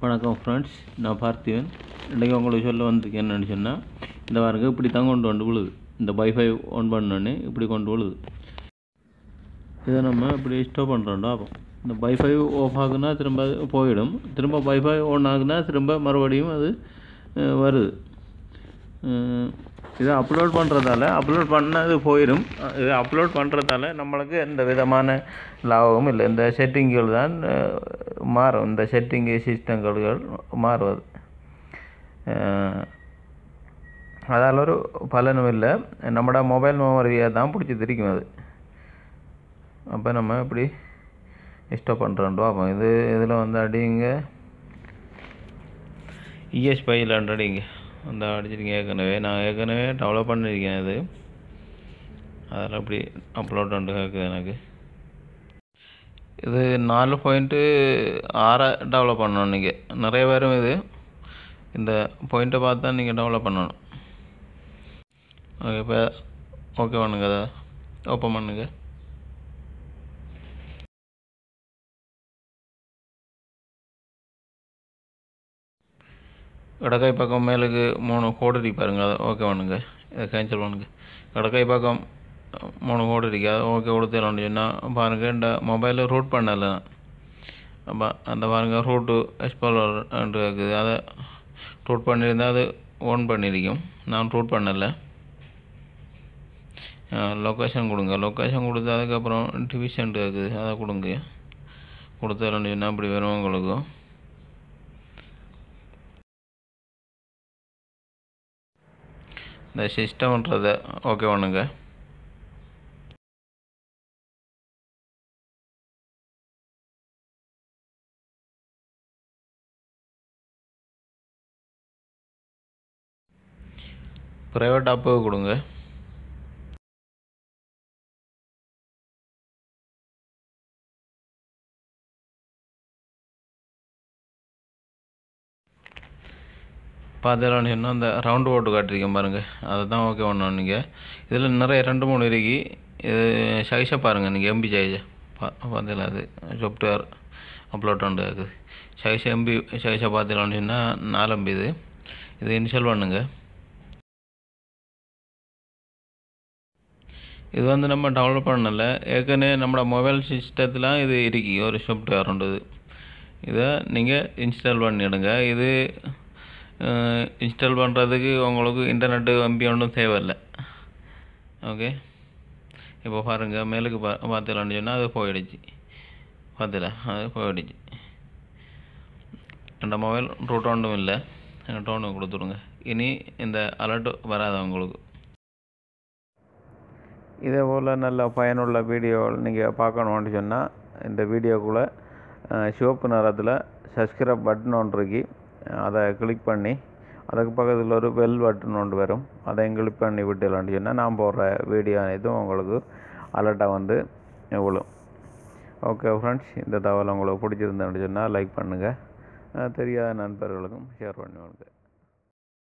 வணக்கம் ஃப்ரெண்ட்ஸ் நான் பார்த்திவன் இன்றைக்கி உங்களுக்கு சொல்ல வந்திருக்கேன் என்னென்னு சொன்னால் இந்த வாரங்க இப்படி தான் கொண்டு வந்து விழுது. இந்த வைஃபை ஆன் பண்ணோன்னே இப்படி கொண்டு விழுது. இதை நம்ம இப்படி ஸ்டோப் பண்ணுறோம்டா அப்போ இந்த வைஃபை ஆஃப் ஆகுனா திரும்ப அது போயிடும். திரும்ப வைஃபை ஆன் ஆகுனா திரும்ப மறுபடியும் அது வருது. இதை அப்லோட் பண்ணுறதால அப்லோட் பண்ணது போயிடும் இது அப்லோட் பண்ணுறதால நம்மளுக்கு எந்த விதமான லாபமும் இல்லை. இந்த செட்டிங்குகள் தான் மாறும். இந்த செட்டிங்கு சிஸ்டங்கள் மாறுவது. அதால் ஒரு பலனும் இல்லை. நம்மட மொபைல் மெமரியை தான் பிடிச்சி திரிக்கும் அது. அப்போ நம்ம இப்படி ஸ்டாப் பண்ணுறோம் அப்போ இது இதில் வந்து அடிங்க. இஎஸ் அடிங்க. அந்த அடிச்சிருக்கேன் ஏற்கனவே. நான் ஏற்கனவே டெவலப் பண்ணியிருக்கேன் இது. அதெல்லாம் அப்படி அப்லோட் வந்து கேட்குது எனக்கு. இது நாலு பாயிண்ட்டு ஆறை டெவலப் பண்ணணும் நீங்கள் நிறைய பேரும் இது இந்த பாயிண்ட்டை பார்த்து தான் நீங்கள் டெவலப் பண்ணணும். ஓகே இப்போ ஓகே பண்ணுங்க அதை. ஓப்பன் பண்ணுங்க. இடக்கை பக்கம் மேலுக்கு மூணு கோடு அடி பாருங்கள் அதை ஓகே பண்ணுங்க. இதை கேன்சல் பண்ணுங்கள் இடக்கை பக்கம் மூணு கோடு அடிக்கு அதை ஓகே கொடுத்துடலாம் சொன்னால் பாருங்கள் இந்த மொபைலில் ரூட் பண்ணலை. அப்போ அந்த பாருங்கள் ரூட்டு எக்ஸ்ப்ளோர் இருக்குது. அதை ரூட் பண்ணியிருந்தால் அது ஓன் பண்ணியிருக்கும். நான் ரூட் பண்ணலை. லொக்கேஷன் கொடுங்க. லொக்கேஷன் கொடுத்து அதுக்கப்புறம் டிவிஷன் இருக்குது. அதை கொடுங்க. கொடுத்துடலாம் சொன்னால் அப்படி வரும் உங்களுக்கு. இந்த சிஸ்டம்ன்றதை ஓகே பண்ணுங்க. ப்ரைவேட் ஆப்பு கொடுங்க. பார்த்தீங்கன்னு இன்னும் அந்த ரவுண்டு போட்டு காட்டிருக்கேன் பாருங்கள் அதை தான் ஓகே ஒன்று நீங்கள் இதில் நிறைய ரெண்டு மூணு இருக்கு. இது சைஸை பாருங்கள் நீங்கள் எம்பி சைஸை பா பார்த்தீங்களா அது சாஃப்ட்வேர் அப்லோட் பண்ணுறது சைஸ் எம்பி சைஸை பார்த்தீங்கன்னு சொன்னால் நாலு எம்பி இது. இது இன்ஸ்டால் பண்ணுங்கள் இது வந்து நம்ம டவுன்லோட் பண்ணல. ஏற்கனவே நம்மளோட மொபைல் சிஸ்டத்தில் இது இருக்கு. ஒரு சாஃப்ட்வேர் உண்டு இது. இதை நீங்கள் இன்ஸ்டால் பண்ணிவிடுங்க இது இன்ஸ்டால் பண்ணுறதுக்கு உங்களுக்கு இன்டர்நெட்டு எம்பி ஒன்றும் தேவையில்லை ஓகே இப்போ பாருங்கள் மேலுக்கு பா பார்த்துலான்னு சொன்னால் அது போயிடுச்சு பார்த்துல அது போயிடுச்சு ரெண்டு மொபைல் ரூட் ஒன்றும் இல்லை டோனு கொடுத்துருங்க இனி இந்த அலர்ட் வராது உங்களுக்கு இதே போல் நல்ல பயனுள்ள வீடியோ நீங்கள் பார்க்கணுன்னு சொன்னால் இந்த வீடியோக்குள்ளே சிவப்பு நிறத்தில் சப்ஸ்கிரைப் பட்டன் ஒன்று இருக்குது அதை கிளிக் பண்ணி அதுக்கு பக்கத்தில் ஒரு பெல் பட்டன் ஒன்று வரும். அதையும் கிளிக் பண்ணி விட்டுலான்னு சொன்னால் நான் போடுற வீடியோ அனைத்தும் உங்களுக்கு அலர்ட்டாக வந்து விழும். ஓகே ஃப்ரெண்ட்ஸ் இந்த தகவல் உங்களுக்கு பிடிச்சிருந்தேன்னு சொன்னால் லைக் பண்ணுங்கள் தெரியாத நண்பர்களுக்கும் ஷேர் பண்ணுவாங்க